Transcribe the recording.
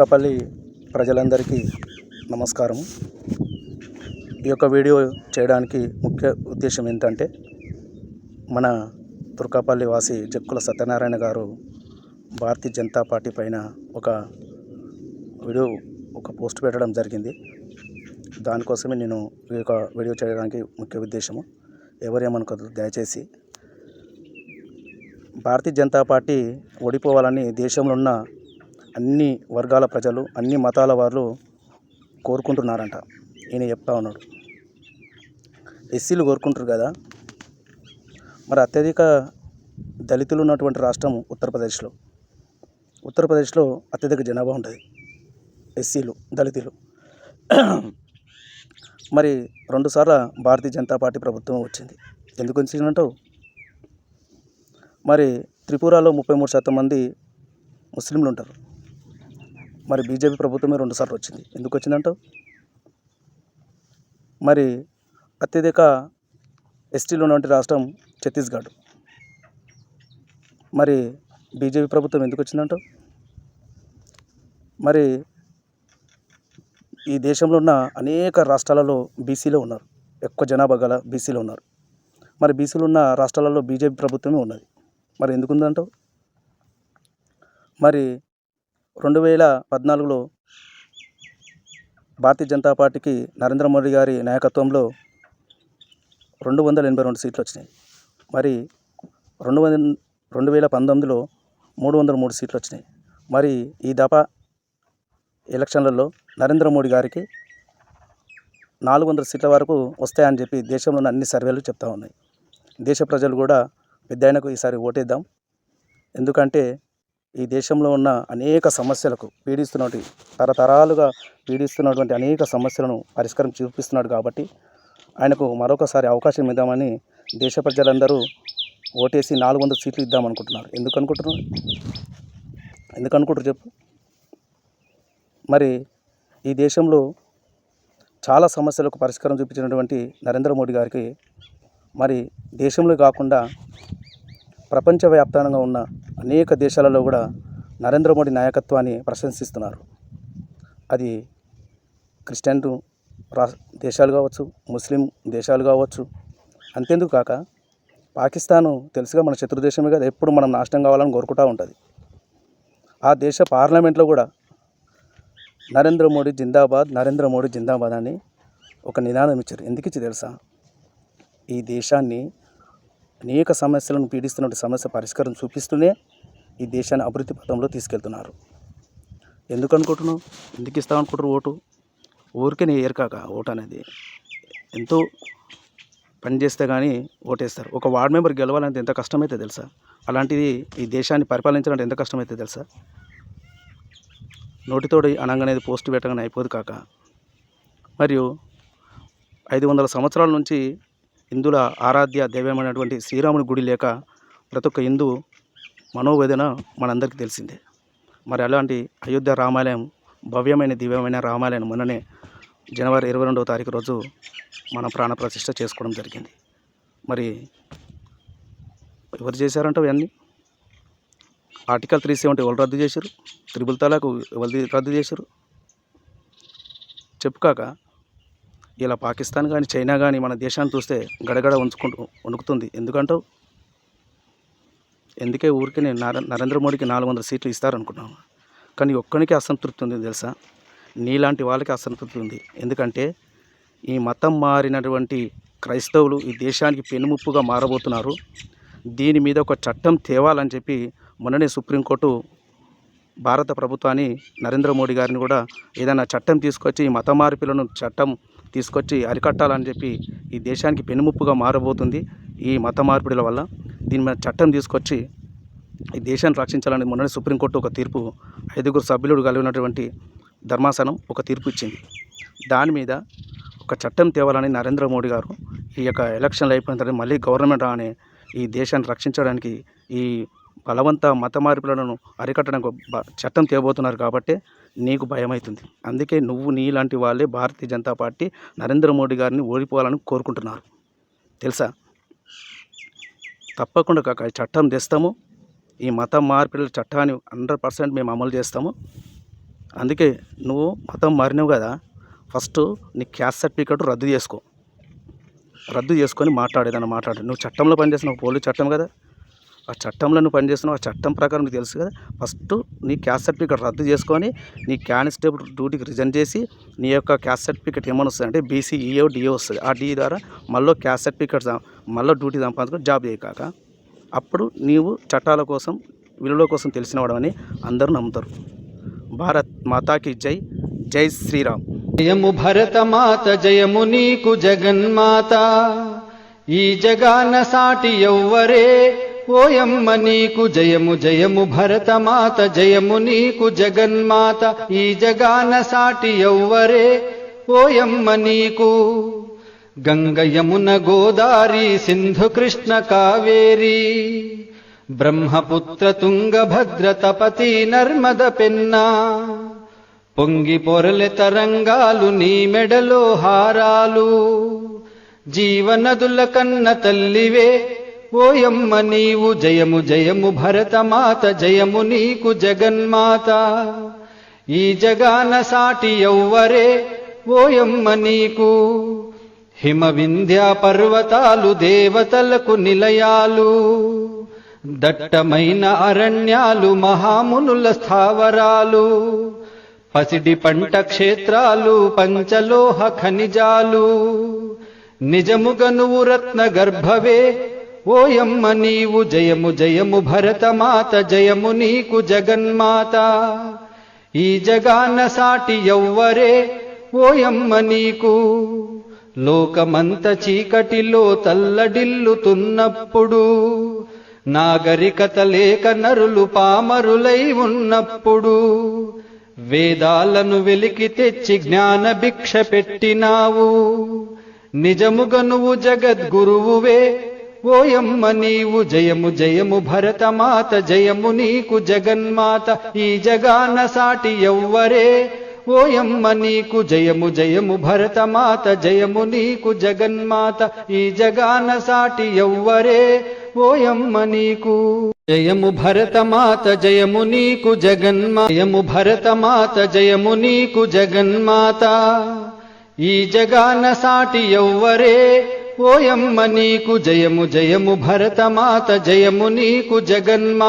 తుర్కపల్లి ప్రజలందరికీ నమస్కారం. ఈ యొక్క వీడియో చేయడానికి ముఖ్య ఉద్దేశం ఏంటంటే మన తుర్కాపల్లి వాసి జక్కుల సత్యనారాయణ గారు భారతీయ జనతా పార్టీ పైన ఒక వీడియో ఒక పోస్ట్ పెట్టడం జరిగింది. దానికోసమే నేను ఈ యొక్క వీడియో చేయడానికి ముఖ్య ఉద్దేశము ఎవరేమనుకోదు దయచేసి. భారతీయ జనతా పార్టీ ఓడిపోవాలని దేశంలో ఉన్న అన్ని వర్గాల ప్రజలు అన్ని మతాల వారు కోరుకుంటున్నారంట. ఈయన చెప్తా ఉన్నాడు. ఎస్సీలు కోరుకుంటారు కదా? మరి అత్యధిక దళితులు ఉన్నటువంటి రాష్ట్రం ఉత్తరప్రదేశ్లో. ఉత్తరప్రదేశ్లో అత్యధిక జనాభా ఉంటుంది. ఎస్సీలు దళితులు. మరి రెండుసార్లు భారతీయ జనతా పార్టీ ప్రభుత్వం వచ్చింది. ఎందుకు వచ్చిందంటూ? మరి త్రిపురలో ముప్పై మూడు శాతం మంది ముస్లింలు ఉంటారు. మరి బీజేపీ ప్రభుత్వమే రెండుసార్లు వచ్చింది. ఎందుకు వచ్చిందంటావు? మరి అత్యధిక ఎస్టీలు ఉన్నటువంటి రాష్ట్రం ఛత్తీస్గఢ్. మరి బీజేపీ ప్రభుత్వం ఎందుకు వచ్చిందంటావు? మరి ఈ దేశంలో ఉన్న అనేక రాష్ట్రాలలో బీసీలో ఉన్నారు. ఎక్కువ జనాభా గల బీసీలో ఉన్నారు. మరి బీసీలు ఉన్న రాష్ట్రాలలో బీజేపీ ప్రభుత్వమే ఉన్నది. మరి ఎందుకు ఉందంటావు? మరి రెండు వేల పద్నాలుగులో భారతీయ జనతా పార్టీకి నరేంద్ర మోడీ గారి నాయకత్వంలో రెండు వందల ఎనభై రెండు సీట్లు వచ్చినాయి. మరి రెండు వందల రెండు వేల పంతొమ్మిదిలో మూడు వందల మూడు సీట్లు వచ్చినాయి. మరి ఈ దఫా ఎలక్షన్లలో నరేంద్ర మోడీ గారికి నాలుగు వందల సీట్ల వరకు వస్తాయని చెప్పి దేశంలో అన్ని సర్వేలు చెప్తా ఉన్నాయి. దేశ ప్రజలు కూడా పెద్ద ఆయనకు ఈసారి ఓటేద్దాం. ఎందుకంటే ఈ దేశంలో ఉన్న అనేక సమస్యలకు పీడిస్తున్నటువంటి తరతరాలుగా పీడిస్తున్నటువంటి అనేక సమస్యలను పరిష్కారం చూపిస్తున్నాడు కాబట్టి ఆయనకు మరొకసారి అవకాశం ఇద్దామని దేశ ప్రజలందరూ ఓటేసి నాలుగు వందల సీట్లు ఇద్దామనుకుంటున్నారు. ఎందుకు అనుకుంటున్నారు ఎందుకు అనుకుంటారు చెప్పు. మరి ఈ దేశంలో చాలా సమస్యలకు పరిష్కారం చూపించినటువంటి నరేంద్ర మోడీ గారికి మరి దేశంలో కాకుండా ప్రపంచవ్యాప్తంగా ఉన్న అనేక దేశాలలో కూడా నరేంద్ర మోడీ నాయకత్వాన్ని ప్రశంసిస్తున్నారు. అది క్రిస్టియన్ రా దేశాలు కావచ్చు ముస్లిం దేశాలు కావచ్చు. అంతేందుకు కాక పాకిస్తాను తెలుసుగా మన శత్రు దేశమే కదా ఎప్పుడు మనం నాశనం కావాలని కోరుకుంటూ ఉంటుంది. ఆ దేశ పార్లమెంట్లో కూడా నరేంద్ర మోడీ జిందాబాద్ నరేంద్ర మోడీ జిందాబాద్ అని ఒక నినాదం ఇచ్చారు. ఎందుకు ఇచ్చి తెలుసా? ఈ దేశాన్ని అనేక సమస్యలను పీడిస్తున్న సమస్య పరిష్కారం చూపిస్తూనే ఈ దేశాన్ని అభివృద్ధి పథంలో తీసుకెళ్తున్నారు. ఎందుకు అనుకుంటున్నావు? ఎందుకు ఇస్తావు అనుకుంటారు ఓటు? ఊరికే నీ ఏరకాక ఓటు అనేది. ఎంతో పని చేస్తే కానీ ఓటేస్తారు. ఒక వార్డ్ మెంబర్ గెలవాలంటే ఎంత కష్టమైతే తెలుసా? అలాంటిది ఈ దేశాన్ని పరిపాలించాలంటే ఎంత కష్టమైతే తెలుసా? నోటితోడి అనంగానేది పోస్ట్ పెట్టగానే అయిపోదు కాక. మరియు ఐదు వందల సంవత్సరాల నుంచి హిందువుల ఆరాధ్య దైవమైనటువంటి శ్రీరాముని గుడి లేక ప్రతి ఒక్క హిందూ మనోవేదన మనందరికీ తెలిసిందే. మరి అలాంటి అయోధ్య రామాలయం భవ్యమైన దివ్యమైన రామాలయం మొన్ననే జనవరి ఇరవై రెండవ తారీఖు రోజు మన ప్రాణ ప్రతిష్ట చేసుకోవడం జరిగింది. మరి ఎవరు చేశారంటే ఇవన్నీ? ఆర్టికల్ త్రీ సెవెంటీ ఎవరు రద్దు చేశారు? త్రిబుల్ తలాకు ఎవరు రద్దు చేశారు? చెప్పుకాక ఇలా పాకిస్తాన్ కానీ చైనా కానీ మన దేశాన్ని చూస్తే గడగడ ఉంచుకుంటూ వణుకుతుంది. ఎందుకంటావు? ఎందుకే ఊరికి నేను నరేంద్ర మోడీకి నాలుగు వందల సీట్లు ఇస్తారనుకున్నాను కానీ ఒక్కనికి అసంతృప్తి ఉంది తెలుసా? నీలాంటి వాళ్ళకి అసంతృప్తి ఉంది. ఎందుకంటే ఈ మతం మారినటువంటి క్రైస్తవులు ఈ దేశానికి పెనుముప్పుగా మారబోతున్నారు. దీని మీద ఒక చట్టం తేవాలని చెప్పి మొన్ననే సుప్రీంకోర్టు భారత ప్రభుత్వాన్ని నరేంద్ర మోడీ గారిని కూడా ఏదైనా చట్టం తీసుకొచ్చి ఈ మత మార్పులను చట్టం తీసుకొచ్చి అరికట్టాలని చెప్పి ఈ దేశానికి పెనుముప్పుగా మారబోతుంది ఈ మత మార్పిడుల వల్ల. దీని మీద చట్టం తీసుకొచ్చి ఈ దేశాన్ని రక్షించాలని మొన్ననే సుప్రీంకోర్టు ఒక తీర్పు ఐదుగురు సభ్యులు కలిగినటువంటి ధర్మాసనం ఒక తీర్పు ఇచ్చింది. దాని మీద ఒక చట్టం తేవాలని నరేంద్ర మోడీ గారు ఈ యొక్క ఎలక్షన్లు అయిపోయిన తర్వాత మళ్ళీ గవర్నమెంట్ అనే ఈ దేశాన్ని రక్షించడానికి ఈ బలవంత మత మార్పులను అరికట్టడానికి చట్టం తేబోతున్నారు కాబట్టి నీకు భయం అవుతుంది అందుకే నువ్వు నీలాంటి వాళ్ళే భారతీయ జనతా పార్టీ నరేంద్ర మోడీ గారిని ఓడిపోవాలని కోరుకుంటున్నారు. తెలుసా? తప్పకుండా కాక చట్టం తెస్తాము. ఈ మత మార్పిడుల చట్టాన్ని హండ్రెడ్ పర్సెంట్ మేము అమలు చేస్తాము. అందుకే నువ్వు మతం మారినావు కదా ఫస్ట్ నీ క్యాస్ట్ సర్టిఫికెట్ రద్దు చేసుకో. రద్దు చేసుకొని మాట్లాడేదాన్ని మాట్లాడు. నువ్వు చట్టంలో పనిచేసిన పోలీస్ చట్టం కదా. ఆ చట్టంలో నువ్వు పనిచేస్తున్నావు ఆ చట్టం ప్రకారం నీకు తెలుసు కదా. ఫస్ట్ నీ క్యాస్ట్ సర్టిఫికేట్ రద్దు చేసుకొని నీ కానిస్టేబుల్ డ్యూటీకి రిజైన్ చేసి నీ యొక్క క్యాస్ట్ సర్టిఫికేట్ ఏమైనా వస్తుంది అంటే బీసీ ఈఓ డిఓ వస్తుంది. ఆ డి ద్వారా మళ్ళీ క్యాస్ట్ సర్టిఫికేట్ మళ్ళీ డ్యూటీ సంపాదించుకొని జాబ్ చేయకాక అప్పుడు నీవు చట్టాల కోసం విలువల కోసం తెలిసినవాడమని అందరూ నమ్ముతారు. భారత్ మాతాకి జై జై శ్రీరామ్. జయము భరతమాత జయము నీకు జగన్మాత. ఈ జగాన సాటి ఎవ్వరే ఓయమ్మ నీకు జయము జయము భరతమాత జయము నీకు జగన్మాత ఈ జగాన సాటి ఎవ్వరే? ఓయమ్మ నీకు గంగ యమున గోదారి సింధు కృష్ణ కావేరి బ్రహ్మపుత్ర తుంగభద్ర తపతి నర్మద పెన్నా పొంగి పొరలె తరంగాలు నీ మెడలో హారాలు జీవనదుల కన్న తల్లివే. ఓయమ్మ నీవు జయము జయము భరతమాత జయము నీకు జగన్మాత. ఈ జగాన సాటి ఎవ్వరే? ఓయమ్మ నీకు. హిమవింధ్యా పర్వతాలు దేవతలకు నిలయాలు. దట్టమైన అరణ్యాలు మహామునుల స్థావరాలు. పసిడి పంట క్షేత్రాలు పంచలోహ ఖనిజాలు. నిజముగనువు రత్న గర్భవే ఓయమ్మ నీవు జయము జయము భరతమాత జయము నీకు జగన్మాత. ఈ జగాన సాటి ఎవ్వరే ఓయమ్మ నీకు. లోకమంత చీకటిలో తల్లడిల్లుతున్నప్పుడు నాగరికత లేక నరులు పామరులై ఉన్నప్పుడు వేదాలను వెలికి తెచ్చి జ్ఞాన భిక్ష పెట్టినావు. నిజముగనువు జగద్గురువువే ఓయమ్మ నీవు జయము జయము భరతమాత జయము నీకు జగన్మాత ఈ జగాన సాటి ఎవ్వరే. ఓయమ్మ నీకు జయము జయము భరతమాత జయము నీకు జగన్మాత ఈ జగాన సాటి ఎవ్వరే. ఓయమ్మ నీకు జయము భరతమాత జయము నీకు జగన్మా జయము భరతమాత జయము నీకు జగన్మాత. ఈ జగాన సాటి ఎవ్వరే. ఓయమ్మ నీకు జయము జయము భరతమాత జయము నీకు జగన్మా